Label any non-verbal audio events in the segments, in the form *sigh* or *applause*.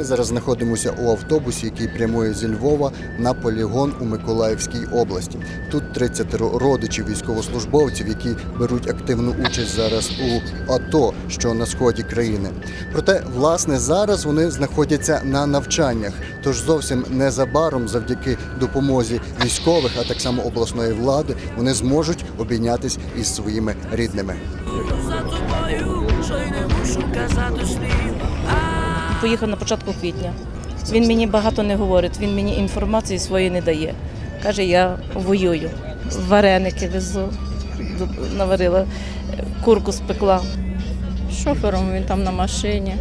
Ми зараз знаходимося у автобусі, який прямує зі Львова на полігон у Миколаївській області. Тут 30 родичів військовослужбовців, які беруть активну участь зараз у АТО, що на сході країни. Проте, власне, зараз вони знаходяться на навчаннях. Тож зовсім незабаром, завдяки допомозі військових, а так само обласної влади, вони зможуть обійнятись із своїми рідними. за тобою, що й не мушу казати слів. Поїхав на початку квітня. Він мені багато не говорить, він мені інформації своєї не дає. Каже, я воюю. Вареники везу, наварила, курку спекла. Шофером він там на машині.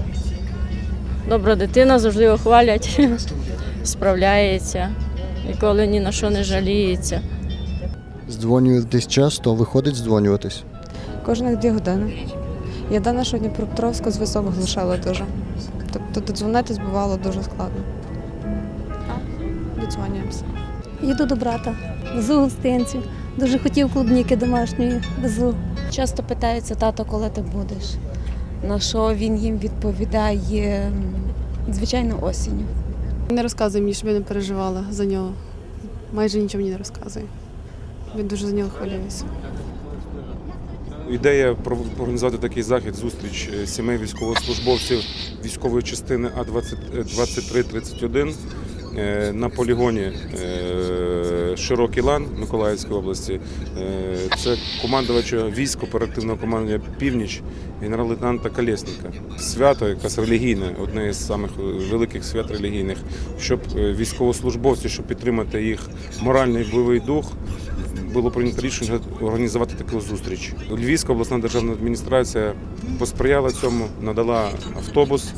Добра дитина, завжди його хвалять, *laughs* справляється, ніколи ні на що не жаліється. Здзвонюєтесь часто, виходить здзвонюватись. Кожних дві години. Єдине, що Дніпропетровська зв'язок глушала дуже. Тобто додзвонитись бувало дуже складно. А, Додзвонюємося. Їду до брата, везу гостинцю. Дуже хотів клубніки домашньої, везу. Часто питаються, тато, коли ти будеш. На що він їм відповідає, звичайно, осінню. Не розказує мені, щоб я не переживала за нього. Майже нічого мені не розказує. Він дуже за нього хвилюється. Ідея організувати такий захід, зустріч е, сімей військовослужбовців військової частини А 2331 е, на полігоні е, Широкий Лан Миколаївської області. Е, Це командувача військ оперативного командування Північ генерал-лейтенанта Колєсника. Свято, якесь релігійне, одне із самих великих свят релігійних, щоб е, військовослужбовці, щоб підтримати їх моральний бойовий дух, було прийнято рішення організувати таку зустріч. Львівська обласна державна адміністрація посприяла цьому, надала автобус.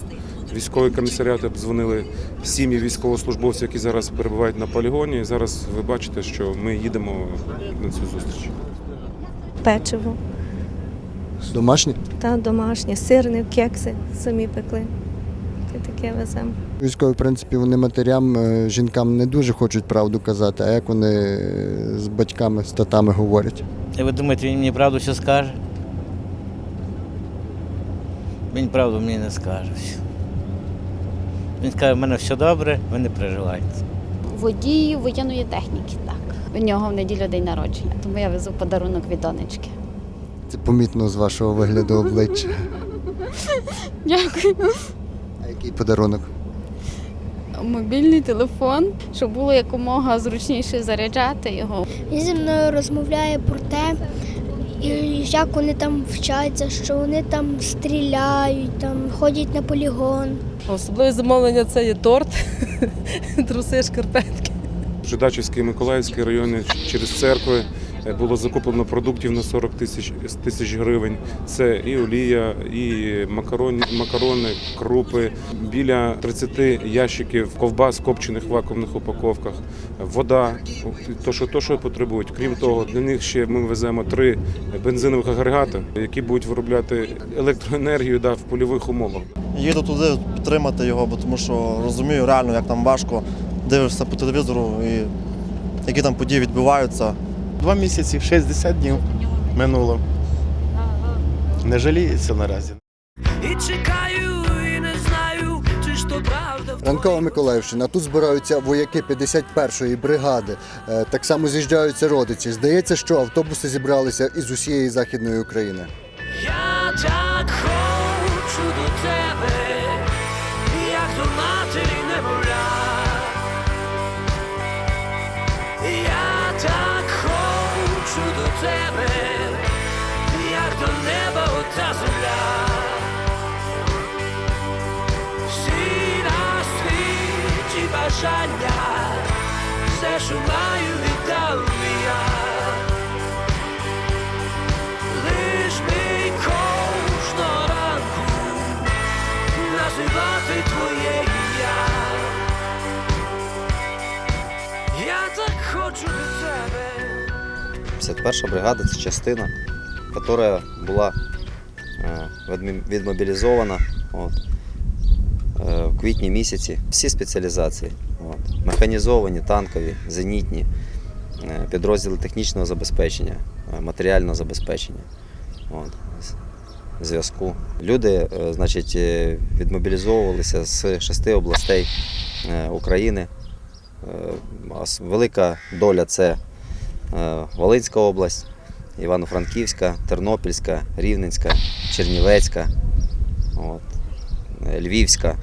Військові комісаріати обдзвонили сім'ї військовослужбовців, які зараз перебувають на полігоні. І зараз ви бачите, що ми їдемо на цю зустріч. Печиво Домашні? та домашнє, сирне, кекси самі пекли. Та таке веземо. Військові, в принципі, вони матерям, е, жінкам не дуже хочуть правду казати, а як вони е, з батьками, з татами говорять. І ви думаєте, він мені правду все скаже? Він правду мені не скаже. Він скаже, в мене все добре, ви не переживайте. Водій воєнної техніки, так. У нього в неділю день народження, тому я везу подарунок від донечки. Це помітно з вашого вигляду обличчя. Дякую. А який подарунок? Мобільний телефон, щоб було якомога зручніше заряджати його. Він зі мною розмовляє про те, і як вони там вчаться, що вони там стріляють, там ходять на полігон. Особливе замовлення це є торт, *laughs* труси, шкарпетки. Жидачівський, Миколаївський райони через церкви було закуплено продуктів на 40 тисяч тисяч гривень. Це і олія, і макарони, макарони, крупи, біля 30 ящиків ковбас, копчених вакуумних упаковках, вода, то що, то, що потребують. Крім того, для них ще ми веземо три бензинових агрегати, які будуть виробляти електроенергію да, в польових умовах. Їду туди підтримати його, бо тому що розумію реально, як там важко. Дивишся по телевізору і які там події відбуваються. Два місяці, 60 днів минуло. Не жаліється наразі. І чекаю, і не знаю, чи ж то правда. Ранкова Миколаївщина. Тут збираються вояки 51-ї бригади. Е, Так само з'їжджаються родичі. Здається, що автобуси зібралися із усієї західної України. Я так хочу до неба ота земля. Всі на світі бажання, все, що маю, віддав я. Лиш би кожного ранку називати твоє ім'я. Я так хочу до тебе. 51 бригада це частина, яка була е, відмобілізована от, е, в квітні місяці. Всі спеціалізації. От, механізовані, танкові, зенітні, е, підрозділи технічного забезпечення, е, матеріального забезпечення. От. зв'язку. Люди, значить, відмобілізовувалися з шести областей України. Велика доля це Волинська область, Івано-Франківська, Тернопільська, Рівненська, Чернівецька, от, е, Львівська.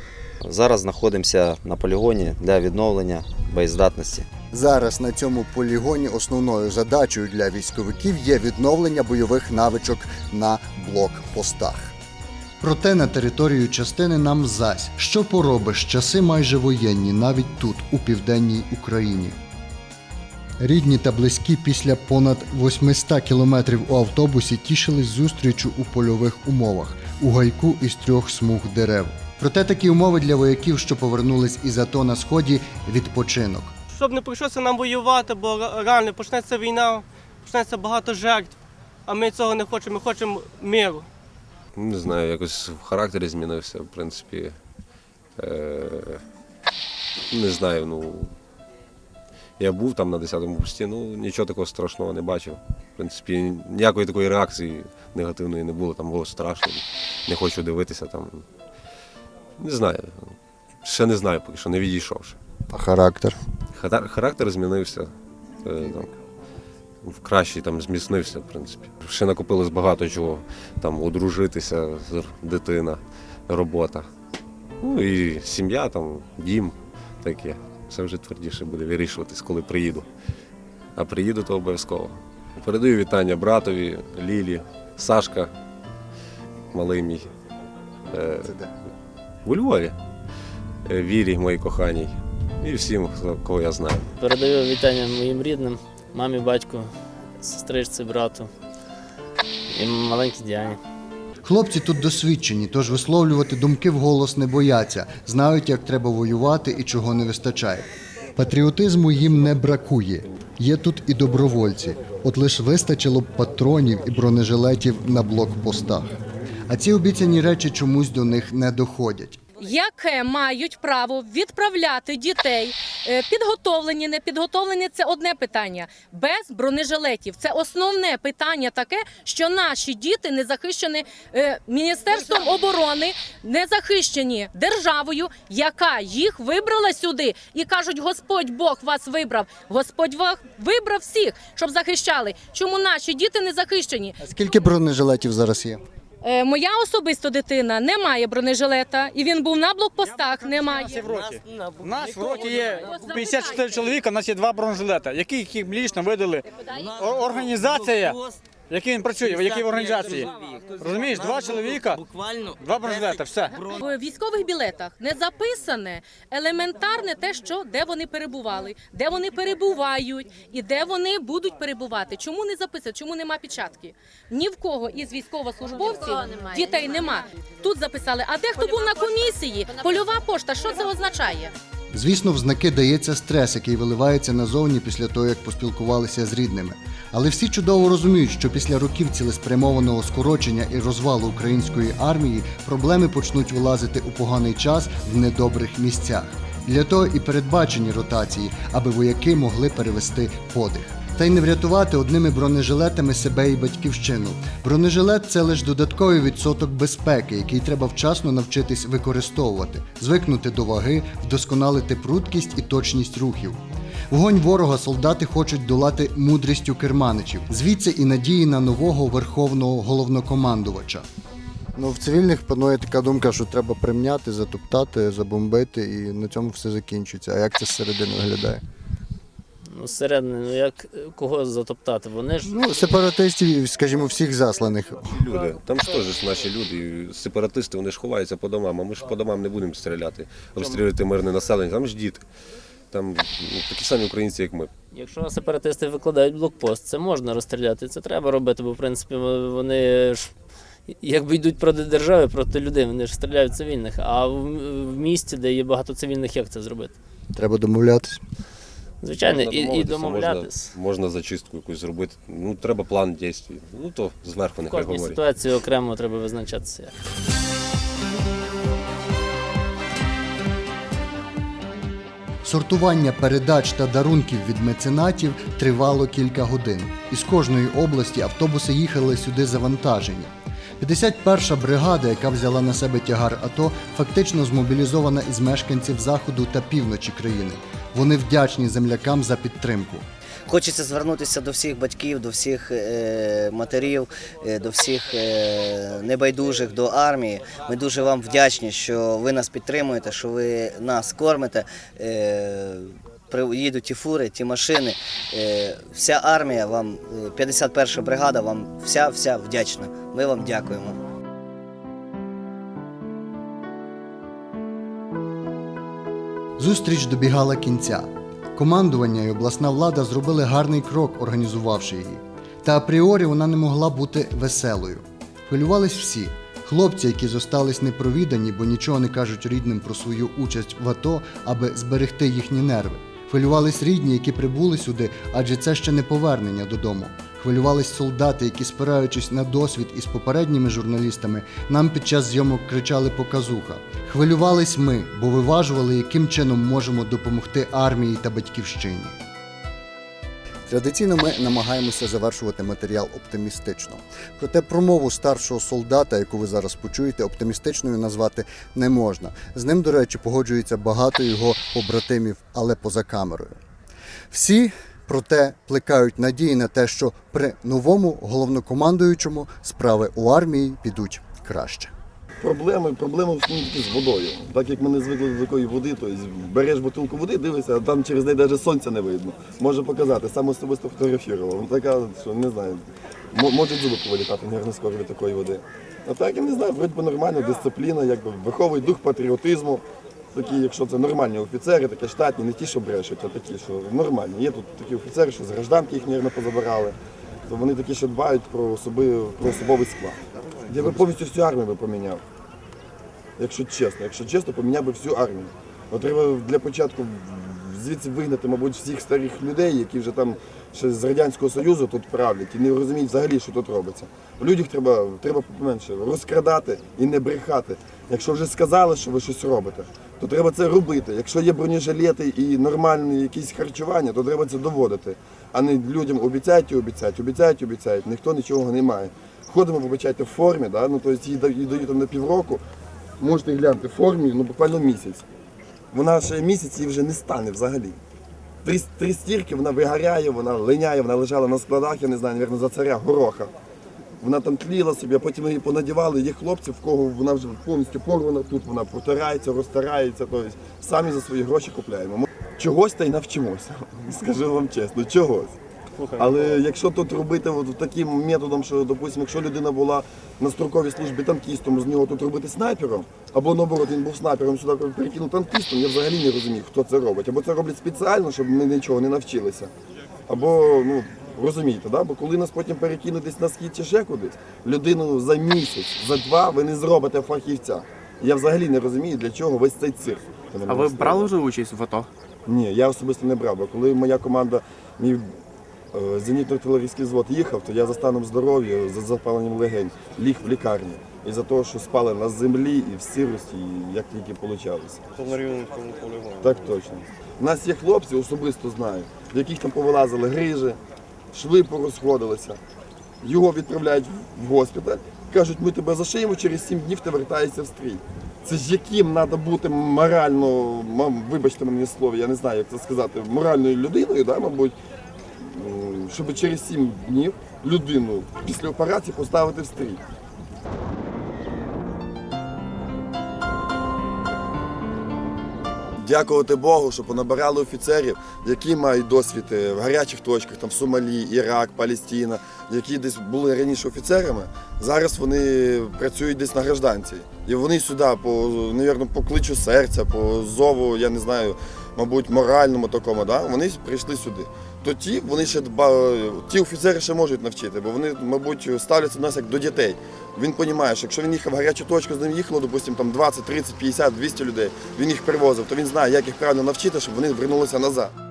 Зараз знаходимося на полігоні для відновлення боєздатності. Зараз на цьому полігоні основною задачею для військовиків є відновлення бойових навичок на блокпостах. Проте на територію частини нам зась, що поробиш, часи майже воєнні, навіть тут, у південній Україні. Рідні та близькі після понад 800 кілометрів у автобусі тішились зустрічю у польових умовах у гайку із трьох смуг дерев. Проте такі умови для вояків, що повернулись із АТО на сході, відпочинок. щоб не прийшлося нам воювати, бо ре- реально почнеться війна, почнеться багато жертв. А ми цього не хочемо, ми хочемо миру. Не знаю, якось в характері змінився, в принципі. Е, не знаю, ну. Я був там на 10-му пості, ну нічого такого страшного не бачив. В принципі, ніякої такої реакції негативної не було, там було страшно. Не хочу дивитися там. Не знаю. Ще не знаю, поки що не відійшов. ще. А характер? Характер змінився. е, Там, в кращий там зміцнився, в принципі. Ще накопилось багато чого. Там одружитися, дитина, робота. Ну і сім'я, там, дім таке. Це вже твердіше буде вирішуватись, коли приїду. А приїду, то обов'язково. Передаю вітання братові, Лілі, Сашка, малий мій. Е, у Львові. Е, Вірі, моїй коханій. І всім, хто- кого я знаю. Передаю вітання моїм рідним, мамі, батьку, сестричці, брату і маленькій Діані. Хлопці тут досвідчені, тож висловлювати думки вголос не бояться, знають, як треба воювати і чого не вистачає. Патріотизму їм не бракує. Є тут і добровольці. От лиш вистачило б патронів і бронежилетів на блокпостах. А ці обіцяні речі чомусь до них не доходять. Яке мають право відправляти дітей, е, підготовлені, не підготовлені це одне питання. Без бронежилетів це основне питання таке, що наші діти не захищені е, міністерством оборони, не захищені державою, яка їх вибрала сюди, і кажуть: Господь Бог вас вибрав. Господь Бог вибрав всіх, щоб захищали. Чому наші діти не захищені? А скільки бронежилетів зараз є? Е, моя особисто дитина не має бронежилета, і він був на блокпостах. Немає. У нас в роті є 54 чоловіка, у нас є два бронежилета, які їх лічно видали. Організація, в якій він працює, в якій організації. Розумієш, два чоловіка, два бронежилета, все. В військових білетах не записане елементарне те, що де вони перебували, де вони перебувають і де вони будуть перебувати. Чому не записано? Чому нема печатки? Ні в кого із військовослужбовців дітей нема. Тут записали. А дехто був на комісії. Польова пошта. Що це означає? Звісно, в знаки дається стрес, який виливається назовні після того, як поспілкувалися з рідними. Але всі чудово розуміють, що після років цілеспрямованого скорочення і розвалу української армії проблеми почнуть вилазити у поганий час в недобрих місцях. Для того і передбачені ротації, аби вояки могли перевести подих. Та й не врятувати одними бронежилетами себе і батьківщину. Бронежилет це лише додатковий відсоток безпеки, який треба вчасно навчитись використовувати, звикнути до ваги, вдосконалити пруткість і точність рухів. Вогонь ворога солдати хочуть долати мудрістю керманичів, звідси і надії на нового верховного головнокомандувача. Ну, в цивільних панує така думка, що треба примняти, затоптати, забомбити, і на цьому все закінчується. А як це зсередини виглядає? Ну, зсередини, ну як е, кого затоптати? Вони ж Ну, сепаратистів, скажімо, всіх засланих. Люди, там ж теж наші люди, сепаратисти, вони ж ховаються по домам, а ми ж по домам не будемо стріляти, обстрілювати мирне населення, там ж діти. Там ну, такі самі українці, як ми. Якщо сепаратисти викладають блокпост, це можна розстріляти, це треба робити, бо в принципі вони ж якби йдуть проти держави, проти людей, вони ж стріляють цивільних. А в, в місті, де є багато цивільних, як це зробити? Треба домовлятись. Звичайно, Можна і, і домовлятись. Можна, можна зачистку якусь зробити. Ну, треба план дій. Ну, то зверху В нехай кожній ситуації окремо треба визначатися. як. Сортування передач та дарунків від меценатів тривало кілька годин. Із кожної області автобуси їхали сюди завантажені. 51-ша бригада, яка взяла на себе тягар АТО, фактично змобілізована із мешканців заходу та півночі країни. Вони вдячні землякам за підтримку. Хочеться звернутися до всіх батьків, до всіх е, матерів, е, до всіх е, небайдужих до армії. Ми дуже вам вдячні, що ви нас підтримуєте, що ви нас кормите. Е, при- їдуть ті фури, ті машини. Вся армія вам, е, 51 бригада, вам вся вся вдячна. Ми вам дякуємо. Зустріч добігала кінця. Командування і обласна влада зробили гарний крок, організувавши її. Та апріорі вона не могла бути веселою. Хвилювались всі. Хлопці, які зостались непровідані, бо нічого не кажуть рідним про свою участь в АТО, аби зберегти їхні нерви. Хвилювались рідні, які прибули сюди, адже це ще не повернення додому. Хвилювались солдати, які, спираючись на досвід із попередніми журналістами, нам під час зйомок кричали показуха. Хвилювались ми, бо виважували, яким чином можемо допомогти армії та батьківщині. Традиційно ми намагаємося завершувати матеріал оптимістично. Проте промову старшого солдата, яку ви зараз почуєте, оптимістичною назвати не можна. З ним, до речі, погоджується багато його побратимів, але поза камерою. Всі проте плекають надії на те, що при новому головнокомандуючому справи у армії підуть краще. Проблеми, проблеми в з водою. Так як ми не звикли до такої води, то береш бутилку води, дивишся, а там через неї навіть сонця не видно. Може показати, сам особисто фотографував. Така, що не знаю, мо- можуть зуби повилітати, не скоро від такої води. А так я не знаю, вроді нормально, дисципліна, якби виховує дух патріотизму. Такі, якщо це нормальні офіцери, такі штатні, не ті, що брешуть, а такі, що нормальні. Є тут такі офіцери, що з гражданки їх, мабуть, позабирали. То вони такі, що дбають про, особи, про особовий склад. Я би повністю всю армію би поміняв. Якщо чесно, якщо чесно, поміняв би всю армію. От треба для початку звідси вигнати, мабуть, всіх старих людей, які вже там ще з Радянського Союзу тут правлять і не розуміють взагалі, що тут робиться. Людях треба, треба поменше розкрадати і не брехати. Якщо вже сказали, що ви щось робите, то треба це робити. Якщо є бронежилети і нормальне якісь харчування, то треба це доводити. А не людям обіцяють і обіцяють, обіцяють, і обіцяють. Ніхто нічого не має. Ходимо, вибачайте, в формі, да? ну, тобто дають дають там на півроку. Можете глянути в формі, ну буквально місяць. Вона ще місяць її вже не стане взагалі. Три, три стірки вона вигоряє, вона линяє, вона лежала на складах, я не знаю, мабуть, за царя гороха. Вона там тліла собі, а потім її понадівали. Є хлопці, в кого вона вже повністю порвана, тут вона протирається, розтирається. Тобто самі за свої гроші купляємо. Чогось та й навчимося. *laughs* Скажу вам чесно, чогось. Але якщо тут робити от таким методом, що, допустимо, якщо людина була на строковій службі танкістом, з нього тут робити снайпером, або наоборот, він був снайпером, сюди перекинув танкістом, я взагалі не розумію, хто це робить. Або це роблять спеціально, щоб ми нічого не навчилися. Або, ну, розумієте, да? бо коли нас потім перекинуть десь на схід чи ще кудись, людину за місяць, за два ви не зробите фахівця. Я взагалі не розумію, для чого весь цей цирк. А ви брали вже участь в АТО? Ні, я особисто не брав, бо коли моя команда, мій е, зенітно-артилерійський взвод їхав, то я за станом здоров'я, за запаленням легень, ліг в лікарні. І за те, що спали на землі і в сирості, і як тільки вийшло. То на рівненському полігоні. Так точно. У нас є хлопці, особисто знаю, в яких там повилазили грижі, шви порозходилися. Його відправляють в госпіталь, кажуть, ми тебе зашиємо, через 7 днів ти вертаєшся в стрій. Це ж яким треба бути морально, вибачте мені слово, я не знаю, як це сказати, моральною людиною, да, мабуть, щоб через 7 днів людину після операції поставити в стрій. Дякувати Богу, що понабирали офіцерів, які мають досвід е, в гарячих точках, там Сомалі, Ірак, Палестина, які десь були раніше офіцерами. Зараз вони працюють десь на гражданці. І вони сюди по, навірно, по кличу серця, по зову, я не знаю, мабуть, моральному такому, да? вони прийшли сюди. То ті, вони ще ті офіцери ще можуть навчити, бо вони, мабуть, ставляться до нас як до дітей. Він розуміє, що якщо він їхав в гарячу точку, з ним їхало, допустимо, там 20, 30, 50, 200 людей, він їх привозив, то він знає, як їх правильно навчити, щоб вони вернулися назад.